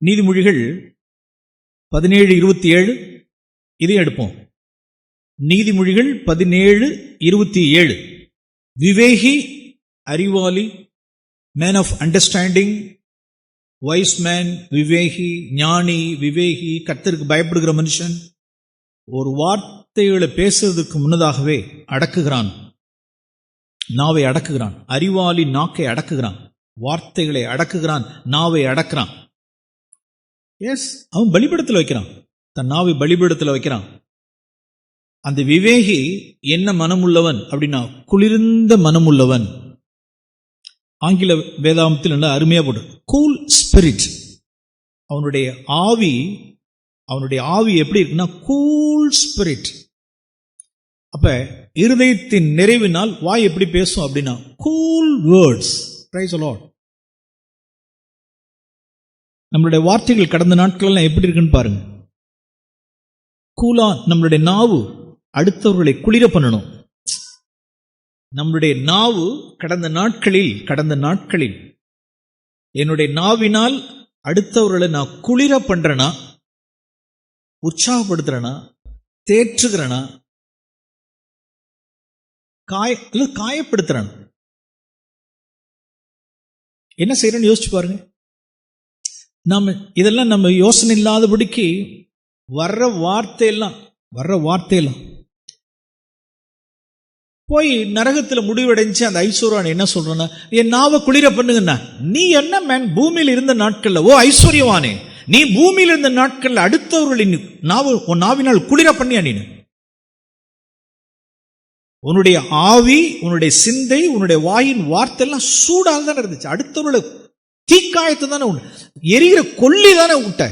நீதிமொழிகள் பதினேழு இருபத்தி ஏழு இதையும் எடுப்போம். நீதிமொழிகள் பதினேழு இருபத்தி ஏழு. விவேகி அறிவாளி man of understanding wise man விவேகி ஞானி விவேகி கத்தருக்கு பயப்படுகிற மனுஷன் ஒரு வார்த்தைகளை பேசுறதுக்கு முன்னதாகவே அடக்குகிறான். நாவை அடக்குகிறான். அறிவாளி நாக்கை அடக்குகிறான். வார்த்தைகளை அடக்குகிறான். நாவை அடக்குறான். எஸ் அவன் பலிபடத்தில் வைக்கிறான். தன் நாவை பலிபடத்தில் வைக்கிறான். அந்த விவேகி என்ன மனமுள்ளவன்? அப்படின்னா குளிர்ந்த மனமுள்ளவன். ஆங்கில வேதாந்தத்தில் நல்லா அருமையாக போட்டு கூல் ஸ்பிரிட் அவனுடைய ஆவி அவனுடைய ஆவி எப்படி இருக்குன்னா கூல் ஸ்பிரிட் அப்ப இருதயத்தின் நிறைவினால் வாய் எப்படி பேசும் அப்படின்னா கூல் வேர்ட்ஸ் ப்ரைஸ் அலாட் நம்மளுடைய வார்த்தைகள் கடந்த நாட்களெல்லாம் எப்படி இருக்குன்னு பாருங்க. கூலா நம்மளுடைய நாவு அடுத்தவர்களை குளிர பண்ணணும். நம்மளுடைய நாவு கடந்த நாட்களில் கடந்த நாட்களில் என்னுடைய நாவினால் அடுத்தவர்களை நான் குளிர பண்றேனா? உற்சாகப்படுத்துறேனா? தேற்றுகிறேனா? காய இல்ல என்ன செய்யறேன்னு யோசிச்சு பாருங்க. நம்ம இதெல்லாம் நம்ம யோசனை இல்லாதபடிக்கு வர்ற வார்த்தையெல்லாம் வர்ற வார்த்தையெல்லாம். போய் நரகத்தில் முடிவடைஞ்சு அந்த ஐஸ்வர்யான் என்ன சொல்றேன்னா என் நாவை குளிர பண்ணுங்கண்ணா. நீ என்ன மேன்? பூமியில் இருந்த நாட்கள்ல ஓ ஐஸ்வர்யவானே. நீ பூமியில் இருந்த நாட்கள்ல அடுத்தவர்களின் நாவு உன் நாவினால் குளிர பண்ணியா நீ உன்னுடைய ஆவி உன்னுடைய சிந்தை உன்னுடைய வாயின் வார்த்தை எல்லாம் சூடாக தானே இருந்துச்சு. அடுத்தவர்களை தீக்காயத்தை தானே உண்டு. எரிகிற கொல்லி தானே விட்ட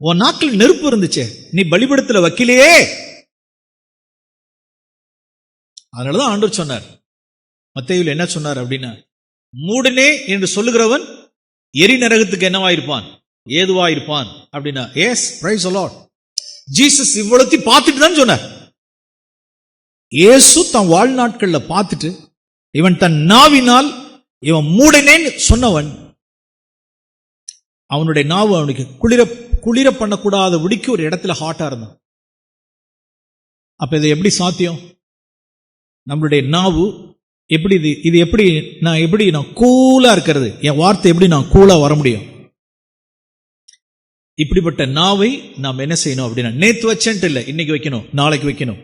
உன் நாக்கில் நெருப்பு இருந்துச்சு நீ பலிபடத்துல வைக்கலையே அதனாலதான் ஆண்டவர் சொன்னார். மத்தையில் என்ன சொன்னார் அப்படின்னா மூடனே என்று சொல்லுகிறவன் எரி நரகத்துக்கு என்னவாயிருப்பான்? ஏதுவாயிருப்பான்? அப்படின்னா yes praise a lot Jesus இவ்வளத்தையும் பார்த்துட்டு தான் சொன்னார். ஏசு தன் வாழ்நாட்கள்ல பார்த்துட்டு இவன் தன் நாவினால் இவன் மூடனேன்னு சொன்னவன் அவனுடைய நாவு அவனுக்கு குளிர குளிர பண்ணக்கூடாத ஒடிக்கு ஒரு இடத்துல ஹாட்டா இருந்தான். அப்ப இது எப்படி சாத்தியம்? நம்மளுடைய நாவு எப்படி இது இது எப்படி நான் எப்படி நான் கூலா இருக்கிறது? என் வார்த்தை எப்படி நான் கூலா வர முடியும்? இப்படிப்பட்ட நாவை நாம் என்ன செய்யணும் அப்படின்னா நேத்து வச்சேன்ட்டு இல்லை இன்னைக்கு வைக்கணும் நாளைக்கு வைக்கணும்.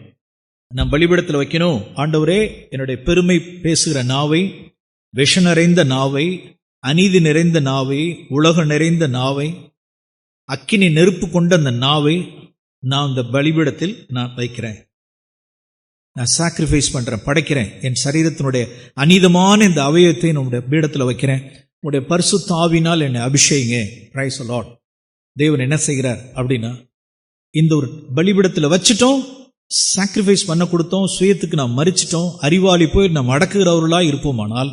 நான் வழிபடத்தில் வைக்கணும். ஆண்டவரே என்னுடைய பெருமை பேசுகிற நாவை விஷ நிறைந்த நாவை அநீதி நிறைந்த நாவை உலகம் நிறைந்த நாவை அக்கினி நெருப்பு கொண்ட அந்த நாவை நான் இந்த பலிபீடத்தில் நான் வைக்கிறேன். நான் சாக்ரிஃபைஸ் பண்றேன் படைக்கிறேன். என் சரீரத்தினுடைய அநீதமான இந்த அவயத்தை என்னுடைய பீடத்தில் வைக்கிறேன். உடைய பரிசு தாவினால் என்னை அபிஷேகிங்க. பிரைஸ் லாட் தேவன் என்ன செய்கிறார் அப்படின்னா இந்த ஒரு பலிபீடத்தில் வச்சுட்டோம் சாக்ரிஃபைஸ் பண்ண கொடுத்தோம் சுயத்துக்கு நாம் மறிச்சிட்டோம் அறிவாளி போய் நாம் அடக்குகிறவர்களா இருப்போமானால்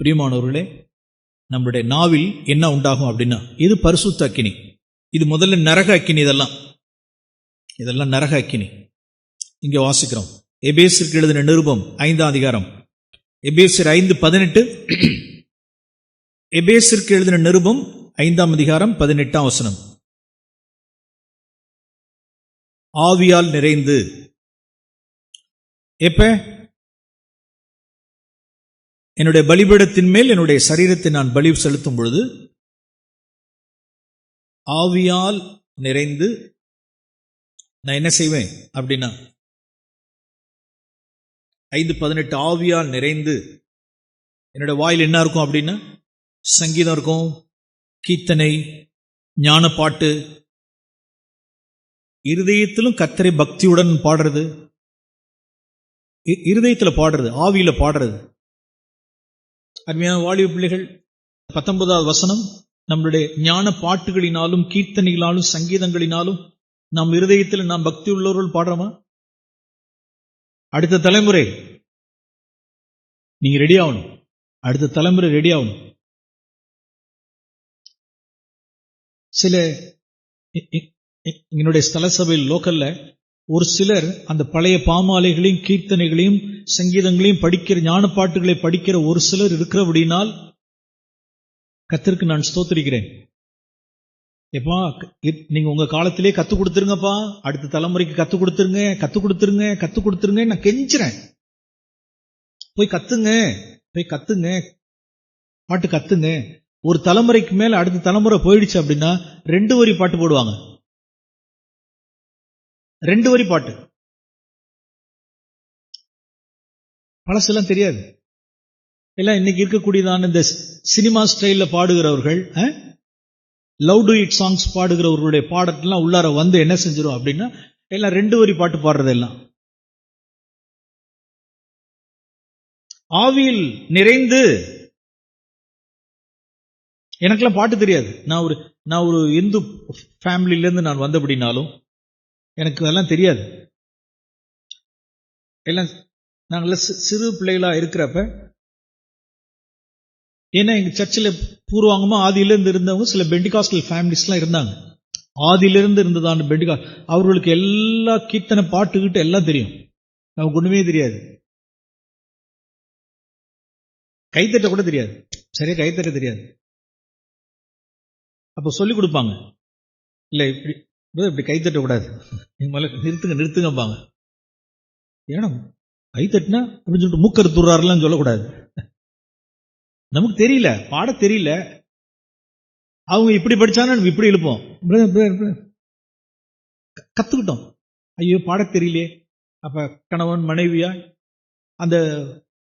பிரியமானவர்களே நம்மளுடைய நாவில் என்ன உண்டாகும் அப்படின்னா இது பரிசுத்த அக்கினி. இது முதல்ல நரக அக்கினி இதெல்லாம். இதெல்லாம் நரக அக்கினி. இங்கே வாசிக்கிறோம். எபேசிற்கு எழுதின நிருபம் ஐந்தாம் அதிகாரம். எபேசியர் ஐந்து பதினெட்டு. எபேசிற்கு எழுதின நிருபம் ஐந்தாம் அதிகாரம் பதினெட்டாம் வசனம். ஆவியால் நிறைந்து. எப்ப? என்னுடைய பலிபீடத்தின் மேல் என்னுடைய சரீரத்தை நான் பலி செலுத்தும் பொழுது ஆவியால் நிறைந்து நான் என்ன செய்வேன் அப்படின்னா ஐந்து பதினெட்டு ஆவியால் நிறைந்து என்னோட வாயில் என்ன இருக்கும் அப்படின்னா சங்கீதம் இருக்கும் கீர்த்தனை ஞான பாட்டு இருதயத்திலும் கத்தரை பக்தியுடன் பாடுறது இருதயத்தில் பாடுறது ஆவியில் பாடுறது. அருமையான வாலிப பிள்ளைகள் பத்தொன்பதாவது வசனம் நம்மளுடைய ஞான பாட்டுகளினாலும் கீர்த்தனைகளாலும் சங்கீதங்களினாலும் நம் இருதயத்தில் நாம் பக்தி உள்ளவர்கள் பாடுறோமா? அடுத்த தலைமுறை நீங்க ரெடி ஆகணும். அடுத்த தலைமுறை ரெடி ஆகணும். சில என்னுடைய ஸ்தல சபையில் லோக்கல்ல ஒரு சிலர் அந்த பழைய பாமாலைகளையும் கீர்த்தனைகளையும் சங்கீதங்களையும் படிக்கிற ஞான பாட்டுகளை படிக்கிற ஒரு சிலர் இருக்கிறபடினால் கத்திற்கு நான் ஸ்தோத்திரிக்கிறேன். எப்பா நீங்க உங்க காலத்திலே கத்து கொடுத்துருங்கப்பா. அடுத்த தலைமுறைக்கு கத்து கொடுத்துருங்க கத்து கொடுத்துருங்க கத்து கொடுத்துருங்க நான் கெஞ்சுறேன். போய் கத்துங்க போய் கத்துங்க. பாட்டு கத்துங்க. ஒரு தலைமுறைக்கு மேல அடுத்த தலைமுறை போயிடுச்சு அப்படின்னா ரெண்டு வரி பாட்டு போடுவாங்க. ரெண்டு வரி பாட்டு. பழசெல்லாம் தெரியாது. எல்லாம் இன்னைக்கு இருக்கக்கூடியதான இந்த சினிமா ஸ்டைல்ல பாடுகிறவர்கள் லவ் டு இட் சாங்ஸ் பாடுகிறவர்களுடைய பாடத்தெல்லாம் உள்ளார வந்து என்ன செஞ்சிடும் அப்படின்னா எல்லாம் ரெண்டு வரி பாட்டு பாடுறது எல்லாம் ஆவியில் நிறைந்து எனக்கெல்லாம் பாட்டு தெரியாது. நான் ஒரு நான் ஒரு இந்து ஃபேமிலியிலேருந்து நான் வந்தபடினாலும் எனக்கு அதெல்லாம் தெரியாது. எல்லாம் நாங்கள்லாம் சிறு பிள்ளைகளாக இருக்கிறப்ப ஏன்னா எங்கள் சர்ச்சில் பூர்வாங்கமாக ஆதியிலேருந்து இருந்தவங்க சில பெண்டிகாஸ்டல் ஃபேமிலிஸ்லாம் இருந்தாங்க. ஆதியிலேருந்து இருந்ததான பெண்டிகா அவர்களுக்கு எல்லா கீர்த்தனை பாட்டுக்கிட்டு எல்லாம் தெரியும். நமக்கு ஒன்றுமே தெரியாது. கைத்தட்ட கூட தெரியாது. சரியா கைத்தட்ட தெரியாது. அப்போ சொல்லி கொடுப்பாங்க. இல்லை இப்படி இப்படி கை தட்டக்கூடாது. நீங்க முதல்ல நிறுத்துங்க நிறுத்துங்கம்பாங்க ஏன்னா கைத்தட்டினா அப்படின்னு சொல்லிட்டு மூக்கறுத்துறாருலாம் சொல்லக்கூடாது. நமக்கு தெரியல பாட தெரியல. அவங்க இப்படி படிச்சாலும் நம்ம இப்படி இழுப்போம். brother, கத்துக்கிட்டோம். ஐயோ பாட தெரியலையே. அப்ப கணவன் மனைவியா அந்த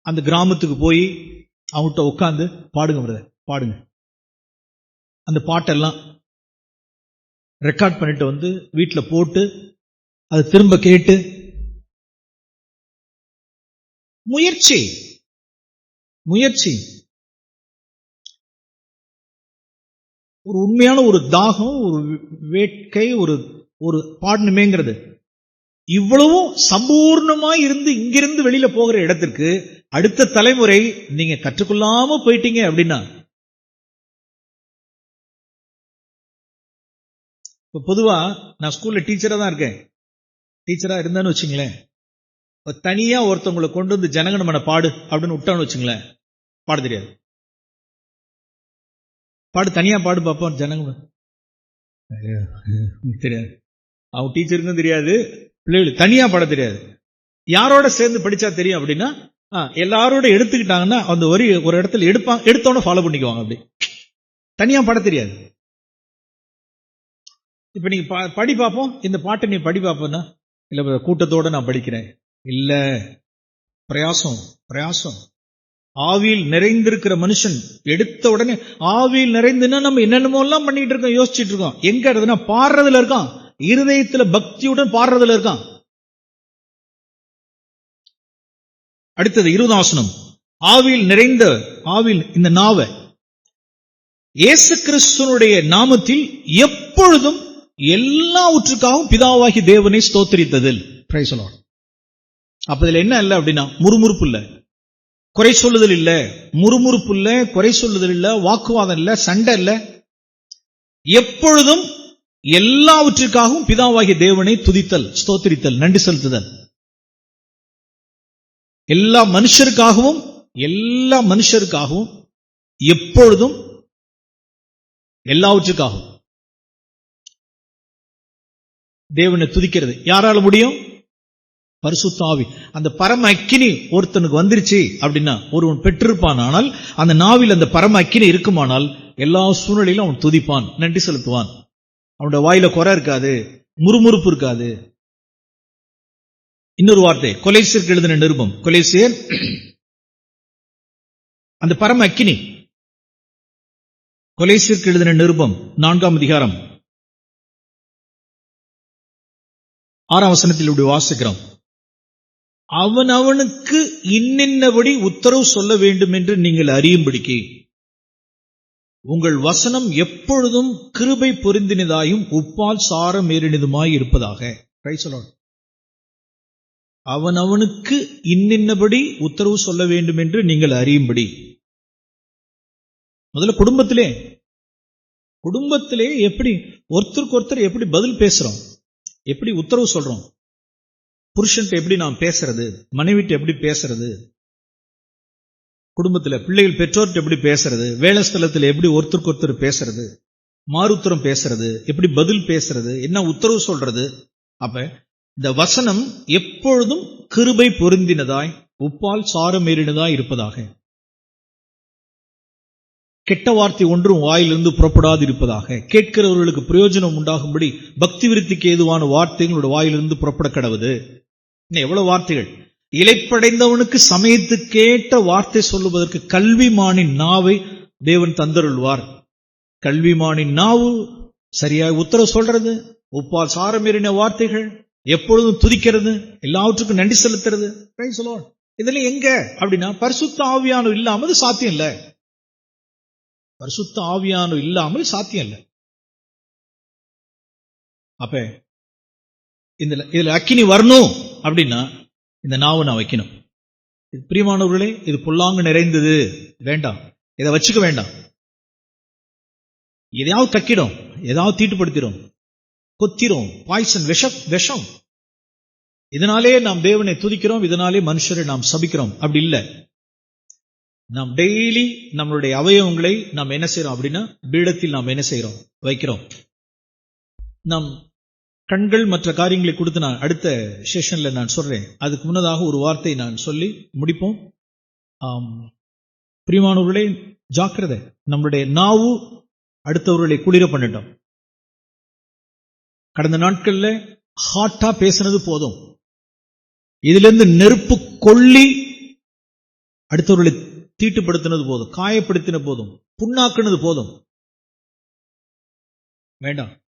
அந்த கிராமத்துக்கு போய் அவங்ககிட்ட உட்காந்து பாடுங்க பிரதர். பாடுங்க. அந்த பாட்டெல்லாம் ரெக்கார்ட் பண்ணிட்டு வந்து வீட்டில் போட்டு அதை திரும்ப கேட்டு முயற்சி முயற்சி. ஒரு உண்மையான ஒரு தாகம் ஒரு வேட்கை ஒரு ஒரு பாடணுமேங்கிறது இவ்வளவும் சம்பூர்ணமா இருந்து இங்கிருந்து வெளியில போகிற இடத்திற்கு அடுத்த தலைமுறை நீங்க கற்றுக்கொள்ளாம போயிட்டீங்க அப்படின்னா இப்போ பொதுவாக நான் ஸ்கூலில் டீச்சராக தான் இருக்கேன். டீச்சராக இருந்தேன்னு வச்சுங்களேன். இப்போ தனியாக ஒருத்தவங்களை கொண்டு வந்து ஜனகணமன பாடு அப்படின்னு விட்டான்னு வச்சுங்களேன். பாட தெரியாது. பாடு தனியாக பாடு பார்ப்போம் ஜனங்க தெரியாது. அவன் டீச்சருக்கும் தெரியாது. பிள்ளைகளுக்கு தனியாக பாட தெரியாது. யாரோட சேர்ந்து படித்தா தெரியும் அப்படின்னா ஆ, எல்லாரோட எடுத்துக்கிட்டாங்கன்னா அந்த ஒரு ஒரு இடத்துல எடுப்பாங்க எடுத்தோட ஃபாலோ பண்ணிக்குவாங்க அப்படி. தனியாக பாட தெரியாது. இப்ப நீங்க பா- படி பார்ப்போம் இந்த பாட்டை நீ படி பார்ப்போன்னா இல்லை கூட்டத்தோட நான் படிக்கிறேன். இல்ல. பிரயாசம் பிரயாசம். ஆவியில் நிறைந்திருக்கிற மனுஷன் எடுத்த உடனே ஆவியில் நிறைந்துன்னா நம்ம என்னென்னமோ எல்லாம் பண்ணிட்டு இருக்கோம் யோசிச்சுட்டு இருக்கோம். எங்க இருக்குதுன்னா பாடுறதுல இருக்கான். இருதயத்துல பக்தியுடன் பாடுறதுல இருக்கான். அடுத்தது இருதாசனம். ஆவியில் நிறைந்த ஆவியில் இந்த நாவை. இயேசு கிறிஸ்துவனுடைய நாமத்தில் எப்பொழுதும் எல்லாவற்றுக்காகவும் பிதாவாகி தேவனை ஸ்தோத்திரித்ததில். அப்ப இதுல என்ன இல்ல அப்படின்னா முறுமுறுப்பு இல்ல. குறை சொல்லுதல் இல்ல. முறுமுறுப்பு இல்ல குறை சொல்லுதல் இல்ல வாக்குவாதம் இல்ல சண்டை இல்ல. எப்பொழுதும் எல்லாவற்றிற்காகவும் பிதாவாகிய தேவனை துதித்தல் ஸ்தோத்திரித்தல் நன்றி செலுத்துதல். எல்லா மனுஷருக்காகவும் எல்லா மனுஷருக்காகவும் எப்பொழுதும் எல்லாவற்றுக்காகவும் தேவனை துதிக்கிறது. யாரால முடியும்? பரிசுத்தாவி. அந்த பரம அக்கினி ஒருத்தனுக்கு வந்துருச்சு அப்படின்னா ஒருவன் பெற்றிருப்பான். ஆனால் அந்த நாவில் அந்த பரம அக்கினி இருக்குமானால் எல்லா சூழ்நிலையிலும் அவன் துதிப்பான் நன்றி செலுத்துவான். அவனுடைய வாயில குறை இருக்காது முறுமுறுப்பு இருக்காது. இன்னொரு வார்த்தை கொலைசியருக்கு எழுதின நிருபம். கொலைசியர் அந்த பரம அக்கினி. கொலைசியருக்கு எழுதின நிருபம் நான்காம் அதிகாரம். ஆறாம் வசனத்தில் இப்படி வாசிக்கிறோம். அவன் அவனுக்கு இன்னின்னபடி உத்தரவு சொல்ல வேண்டும் என்று நீங்கள் அறியும்படிக்கு உங்கள் வசனம் எப்பொழுதும் கிருபை பொருந்தினதாயும் உப்பால் சாரம் ஏறினதுமாய் இருப்பதாக. அவன் அவனுக்கு இன்னின்னபடி உத்தரவு சொல்ல வேண்டும் என்று நீங்கள் அறியும்படி. முதல்ல குடும்பத்திலே குடும்பத்திலே எப்படி ஒருத்தருக்கு ஒருத்தர் எப்படி பதில் பேசுறோம்? எப்படி உத்தரவு சொல்றோம்? புருஷன்ட்ட எப்படி நாம் பேசுறது? மனைவிட்டு எப்படி பேசுறது? குடும்பத்துல பிள்ளைகள் பெற்றோர்கிட்ட எப்படி பேசுறது? வேலை ஸ்தலத்துல எப்படி ஒருத்தருக்கு ஒருத்தர் பேசுறது? மாறுத்தரம் பேசுறது? எப்படி பதில் பேசுறது? என்ன உத்தரவு சொல்றது? அப்ப இந்த வசனம் எப்பொழுதும் கிருபை பொருந்தினதாய் உப்பால் சாரமேறினதாய் இருப்பதாக. கெட்ட வார்த்தை ஒன்றும் வாயிலிருந்து புறப்படாது இருப்பதாக கேட்கிறவர்களுக்கு பிரயோஜனம் உண்டாகும்படி பக்தி விருத்திக்கு ஏதுவான வார்த்தைகளோட வாயிலிருந்து புறப்பட கடவுது. இன்னும் எவ்வளவு வார்த்தைகள்? இலைப்படைந்தவனுக்கு சமயத்துக்கேற்ற வார்த்தை சொல்லுவதற்கு கல்விமானின் நாவை தேவன் தந்தருள்வார். கல்விமானின் நாவு சரியாக உத்தரவு சொல்றது உப்பால் சாரமேறின வார்த்தைகள் எப்பொழுதும் துதிக்கிறது எல்லாவற்றுக்கும் நன்றி செலுத்துறது. Praise the எங்க? அப்படின்னா பரிசுத்த ஆவியானம் இல்லாமல் சாத்தியம் இல்லை. பரிசுத்த ஆவியானவர் இல்லாமல் சாத்தியம் இல்ல. அப்ப இந்த இதுல அக்கினி வரணும் அப்படின்னா இந்த நாவை நான் வைக்கணும். இது பிரியமானவர்களே இது புல்லாங்கு நிறைந்தது. வேண்டாம். இதை வச்சுக்க வேண்டாம். எதையாவது கக்கிடும் ஏதாவது தீட்டுப்படுத்திடும் கொத்திரும் பாய்சன் விஷம் விஷம். இதனாலே நாம் தேவனை துதிக்கிறோம் இதனாலே மனுஷரை நாம் சபிக்கிறோம். அப்படி இல்லை. நாம் டெய்லி நம்மளுடைய அவயவங்களை நாம் என்ன செய்யறோம் அப்படின்னா பீடத்தில் நாம் என்ன செய்யறோம் வைக்கிறோம். நாம் கண்கள் மற்ற காரியங்களை கொடுத்து நான் அடுத்த செஷன்ல நான் சொல்றேன். அதுக்கு முன்னதாக ஒரு வார்த்தை நான் சொல்லி முடிப்போம். ஆம், பிரியமானவர்களே ஜாக்கிரதை. நம்மளுடைய நாவு அடுத்தவர்களை குளிர பண்ணிட்டோம். கடந்த நாட்கள்ல ஹாட்டா பேசுனது போதும். இதுல இருந்து நெருப்பு கொள்ளி அடுத்தவர்களை தீட்டுப்படுத்தினது போதும் காயப்படுத்தின போதும் புண்ணாக்குனது போதும். வேண்டாம்.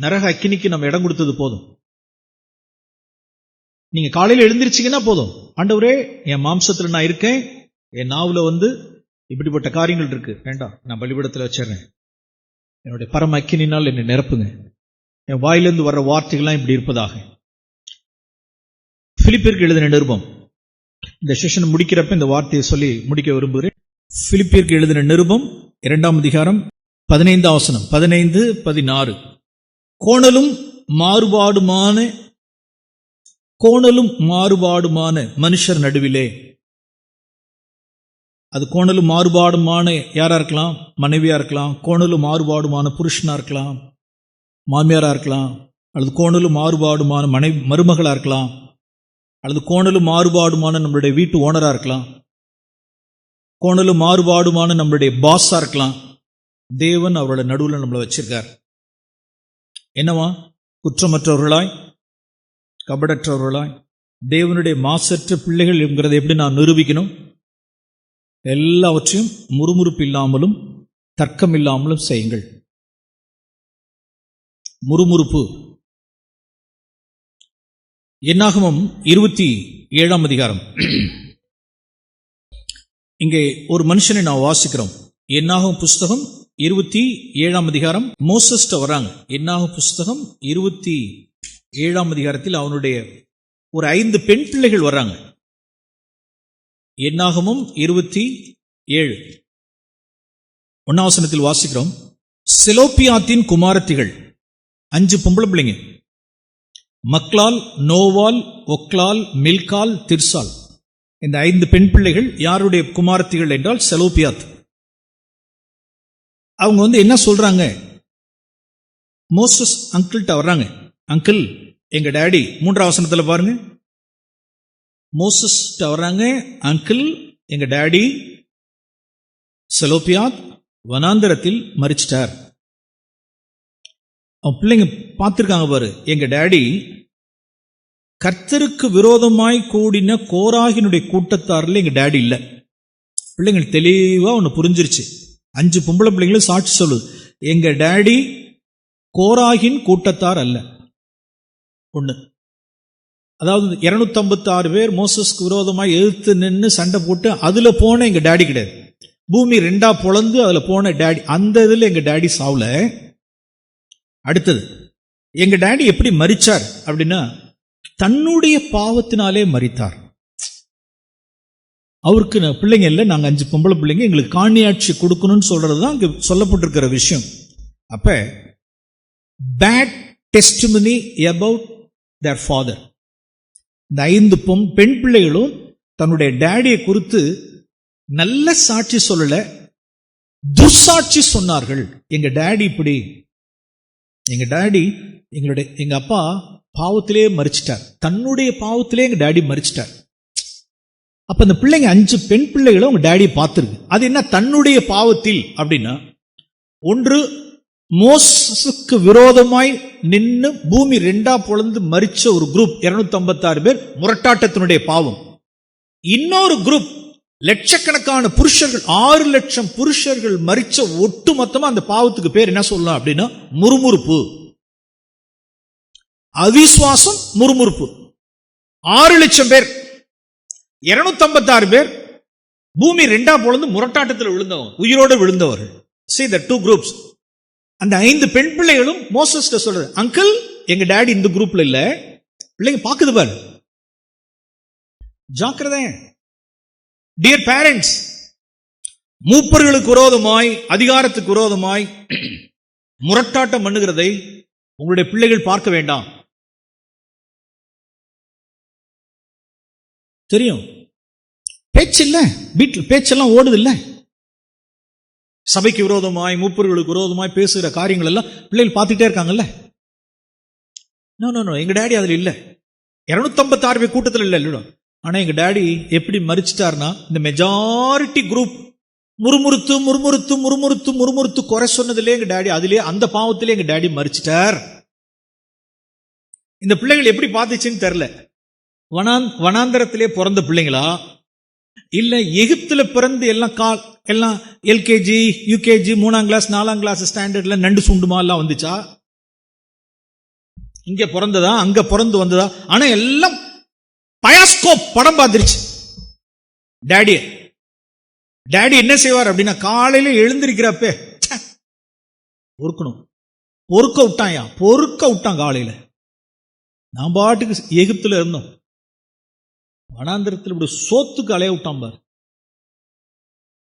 நரக அக்கினிக்கு நம்ம இடம் கொடுத்தது போதும். நீங்க காலையில எழுந்திருச்சிங்கன்னா போதும். ஆண்டவரே என் மாம்சத்துல நான் இருக்கேன். என் நாவில் வந்து இப்படிப்பட்ட காரியங்கள் இருக்கு. வேண்டாம் நான் பலிபடத்தில் வச்சிடறேன். என்னுடைய பரம அக்கினினால் என்னை நிரப்புங்க. என் வாயிலிருந்து வர்ற வார்த்தைகள்லாம் இப்படி இருப்பதாக. பிலிப்பிற்கு எழுதின நிருபம் இந்த செஷன் முடிக்கிறப்ப இந்த வார்த்தையை சொல்லி முடிக்க விரும்புகிறேன். பிலிப்பிற்கு எழுதின நிருபம் இரண்டாம் அதிகாரம் பதினைந்து அவசனம் பதினைந்து பதினாறு. கோணலும் மாறுபாடுமான கோணலும் மாறுபாடுமான மனுஷர் நடுவிலே. அது கோணலும் மாறுபாடுமான யாரா இருக்கலாம்? மனைவியா இருக்கலாம். கோணலும் மாறுபாடுமான புருஷனா இருக்கலாம். மாமியாரா இருக்கலாம். அல்லது கோணலும் மாறுபாடுமான மனை மருமகளா இருக்கலாம். அல்லது கோணலும் மாறுபாடுமான நம்மளுடைய வீட்டு ஓனராக இருக்கலாம். கோணலும் மாறுபாடுமான நம்மளுடைய பாஸாக இருக்கலாம். தேவன் அவரோட நடுவில் நம்மளை வச்சிருக்கார். என்னவா? குற்றமற்றவர்களாய் கபடற்றவர்களாய் தேவனுடைய மாசற்ற பிள்ளைகள் என்கிறதை எப்படி நான் நிரூபிக்கணும்? எல்லாவற்றையும் முறுமுறுப்பு இல்லாமலும் தர்க்கம் இல்லாமலும் செய்யுங்கள். முறுமுறுப்பு. என்னாகமும் இருபத்தி ஏழாம் அதிகாரம். இங்கே ஒரு மனுஷனை நான் வாசிக்கிறோம். என்னாகும் புஸ்தகம் இருபத்தி ஏழாம் அதிகாரம். மோசஸ்ட வராங்க. என்னாகும் புஸ்தகம் இருபத்தி ஏழாம் அதிகாரத்தில் அவனுடைய ஒரு ஐந்து பெண் பிள்ளைகள் வர்றாங்க என்னாகமும் இருபத்தி ஏழு. ஒன்னாவசனத்தில் வாசிக்கிறோம். செலோப்பியாத்தின் குமாரத்திகள். அஞ்சு பொம்பளை பிள்ளைங்க. மக்லால் நோவால் ஒக்லால் மில்கால் திர்சால். இந்த ஐந்து பெண் பிள்ளைகள் யாருடைய குமாரத்திகள் என்றால் செலோபியாத். அவங்க வந்து என்ன சொல்றாங்க? மோசஸ் அங்கிள்கிட்ட வர்றாங்க. அங்கிள் எங்க டாடி மூன்றாம் வசனத்தில் பாருங்க. மோசஸ் வர்றாங்க. அங்கிள் எங்க டாடி செலோபியாத் வனாந்தரத்தில் மறிச்சிட்டார் அவன் பிள்ளைங்க பார்த்துருக்காங்க பாரு. எங்க டேடி கர்த்தருக்கு விரோதமாய் கூடின கோராகினுடைய கூட்டத்தாரில் எங்க டேடி இல்லை. பிள்ளைங்களுக்கு தெளிவா ஒன்று புரிஞ்சிருச்சு. அஞ்சு பொம்பளை பிள்ளைங்களும் சாட்சி சொல்லுது. எங்க டேடி கோராகின் கூட்டத்தார் அல்ல. ஒண்ணு. அதாவது இருநூத்தி ஆறு பேர் மோசஸ்க்கு விரோதமாக எதிர்த்து நின்று சண்டை போட்டு அதுல போன எங்க டேடி கிடையாது. பூமி ரெண்டா பொழந்து அதுல போன டேடி. அந்த இதில் எங்க டேடி சாவுல. அடுத்தது எங்க டாடி எப்படி மறிச்சார் அப்படின்னா தன்னுடைய பாவத்தினாலே மறித்தார் அவருக்கு நான் பிள்ளைங்க இல்லை நாங்கள் அஞ்சு பொம்பளை பிள்ளைங்க எங்களுக்கு காணியாட்சி கொடுக்கணும்னு சொல்றது தான் அங்கே சொல்லப்பட்டிருக்கிற விஷயம். அப்ப bad testimony about their father இந்த ஐந்து பொம் பெண் பிள்ளைகளும் தன்னுடைய டேடியை குறித்து நல்ல சாட்சி சொல்லலை துர்சாட்சி சொன்னார்கள். எங்க டாடி இப்படி எங்க டாடி எங்களுடைய எங்க அப்பா பாவத்திலே மறிச்சிட்டார். தன்னுடைய பாவத்திலே எங்க டாடி மறிச்சிட்டார். அப்ப அந்த பிள்ளைங்க அஞ்சு பெண் பிள்ளைகளை உங்க டாடி பார்த்துருக்கு. அது என்ன தன்னுடைய பாவத்தில்? அப்படின்னா ஒன்று மோசஸுக்கு விரோதமாய் நின்று பூமி ரெண்டா பொளந்து மறிச்ச ஒரு குரூப் 256 பேர் முரட்டாட்டத்தினுடைய பாவம். இன்னொரு குரூப் லட்சக்கணக்கான புருஷர்கள் ஆறு லட்சம் புருஷர்கள் மறிச்ச ஒட்டு மொத்தமா அந்த பாவத்துக்கு பேர் என்ன சொல்லலாம் அப்படின்னா முறுமுறுப்பு. அவிசுவாசம் முறுமுறுப்பு. ஆறு லட்சம் பேர் 256 பேர் பூமி ரெண்டா பொழுது முரட்டாட்டத்தில் விழுந்தவங்க உயிரோடு விழுந்தவர்கள். சி த டூ குரூப்ஸ் அந்த ஐந்து பெண் பிள்ளைகளும் மோசஸ்ட சொல்றது அங்கிள் எங்க டேடி இந்த குரூப்ல இல்ல. பிள்ளைங்க பாக்குது பாரு. ஜாக்கிரதை டியர் பேரண்ட்ஸ் மூப்பர்களுக்கு விரோதமாய் அதிகாரத்துக்கு விரோதமாய் முரட்டாட்டம் பண்ணுகிறதை உங்களுடைய பிள்ளைகள் பார்க்க வேண்டாம். தெரியும்? பேச்சு இல்ல. வீட்டில் பேச்செல்லாம் ஓடுது இல்ல. சபைக்கு விரோதமாய் மூப்பர்களுக்கு விரோதமாய் பேசுகிற காரியங்கள் எல்லாம் பிள்ளைகள் பார்த்துக்கிட்டே இருக்காங்கல்ல? நோ நோ நோ எங்க டேடி அதுல இல்ல. இரநூத்தம்பத்தாறு பேர் கூட்டத்தில் இல்ல இல்லை ஆனா எங்க டேடி எப்படி மறிச்சிட்டார்னா இந்த மெஜாரிட்டி குரூப் முறுமுறுத்து முறுமுறுத்து முறுமுறுத்து முறுமுறுத்து குறை சொன்னதுலேயே எங்க டேடி அதிலே அந்த பாவத்திலே எங்க டேடி மறிச்சிட்டார். இந்த பிள்ளைகள் எப்படி பார்த்துச்சுன்னு தெரியல. வனாந் வனாந்தரத்திலே பிறந்த பிள்ளைங்களா? இல்ல எகிப்துல பிறந்து எல்லாம் கால் எல்லாம் எல்கேஜி யூகேஜி மூணாம் கிளாஸ் நாலாம் கிளாஸ் ஸ்டாண்டர்ட்ல நண்டு சுண்டுமா எல்லாம் வந்துச்சா? இங்க பிறந்ததா? அங்க பிறந்து வந்ததா? ஆனா எல்லாம் பயாஸ்கோப் படம் பார்த்துருச்சு. டேடி டேடி என்ன செய்வார் அப்படின்னா காலையில எழுந்திருக்கிறப்பே பொறுக்கணும். பொறுக்க விட்டான்யா பொறுக்க விட்டான் காலையில. நான் பாட்டுக்கு எகிப்துல இருந்தோம். வனாந்திரத்தில் இப்படி சோத்துக்கு அலைய விட்டான் பாரு.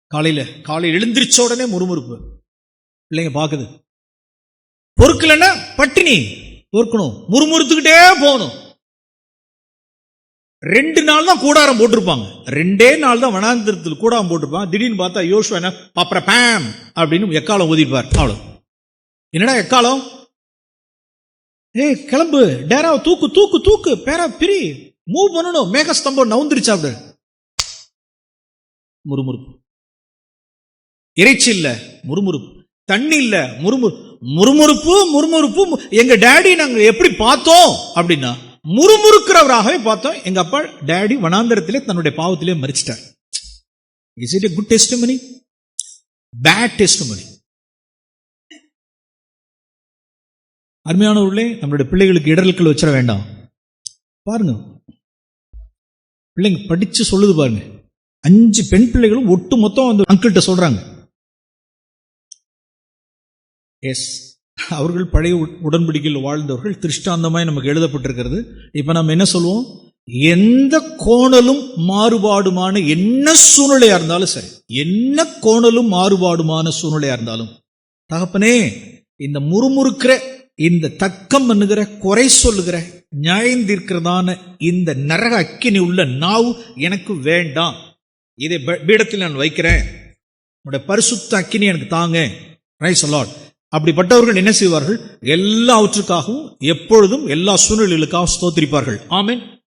காலையில காலையில் எழுந்திரிச்ச உடனே முறுமுறுப்பு. பிள்ளைங்க பாக்குது பொறுக்கலன்னா பட்டினி பொறுக்கணும். முறுமுறுத்துக்கிட்டே போகணும். ரெண்டு நாள் தான் கூடாரம் போட்டிருப்பாங்க. ரெண்டே நாள் தான் வனாந்திரத்தில் கூடாரம் போட்டிருப்பாங்க. திடீர்னு பார்த்தா யோசுவா என்ன? பாப்பர பேம்! அப்படின்னு எக்காலம் ஓதிப்பார் அவ்வளவு. என்னடா எக்காலம்? ஏய் கிளம்பு. டேரா தூக்கு தூக்கு தூக்கு. பேரா பிரி. மூவ் பண்ணணும். மேகஸ்தம்பம் நவுந்துருச்சு அப்படி முறுமுறுப்பு. இறைச்சி இல்ல. முறுமுறுப்பு. தண்ணி இல்ல. முறுமுறு முறுமுறுப்பு முறுமுறுப்பு. எங்க டேடி நாங்க எப்படி பார்த்தோம்? அப்படின்னா முறுமுறுக்கிறவராகவே பார்த்தோம். எங்க அப்பா டேடி வனாந்தரத்திலே தன்னுடைய பாவத்திலே மறிச்சிட்டார். Is it good good money bad test money அருமையானவர்களே நம்மளுடைய பிள்ளைகளுக்கு இடர்களுக்கு வச்சிட வேண்டாம். பாருங்க. பிள்ளைங்க படிச்சு சொல்லுது பாருங்க. அஞ்சு பெண் பிள்ளைகளும் ஒட்டு மொத்தம் அந்த அங்கிள்கிட்ட சொல்றாங்க. எஸ் அவர்கள் பழைய உடன்படிக்கையில் வாழ்ந்தவர்கள் திருஷ்டாந்தமாய் நமக்கு எழுதப்பட்டிருக்கிறது. இப்போ நம்ம என்ன சொல்லுவோம் எந்த கோணலும் மாறுபாடுமான என்ன சூழ்நிலையா இருந்தாலும் சரி என்ன கோணலும் மாறுபாடுமான சூழ்நிலையா இருந்தாலும் தகப்பனே இந்த முறுமுறுக்கிற இந்த தக்கம் பண்ணுகிற குறை சொல்லுகிற நியாயந்திருக்கிறதான இந்த நரக அக்கினி உள்ள நாவு எனக்கு வேண்டாம். இதை பீடத்தில் நான் வைக்கிறேன். உன்னுடைய பரிசுத்த அக்கினி எனக்கு தாங்க. ரைஸ் அலாட் அப்படிப்பட்டவர்கள் என்ன செய்வார்கள்? எல்லாவற்றுக்காகவும் எப்பொழுதும் எல்லா சூழ்நிலைகளுக்காகவும் ஸ்தோத்திரிப்பார்கள். ஆமேன்.